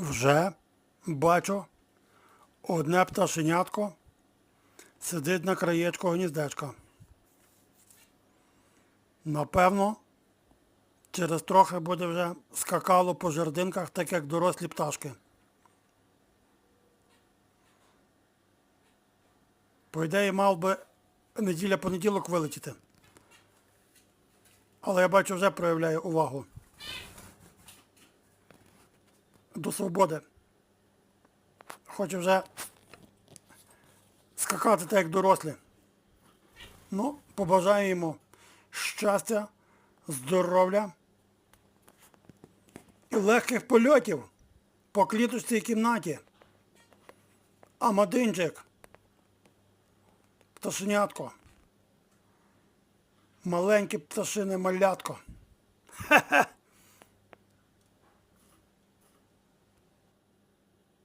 Вже бачу одне пташенятко сидить на краєчку гніздечка. Напевно, через трохи буде вже скакало по жердинках, так як дорослі пташки. По ідеї, мав би неділя понеділок вилетіти. Але я бачу, вже проявляє увагу до свободи. Хоче вже скакати так, як дорослі. Ну, побажаю йому щастя, здоров'я і легких польотів по кліточцій кімнаті. А Мадинчик, пташенятко, маленьке пташине малятко. Хе-хе.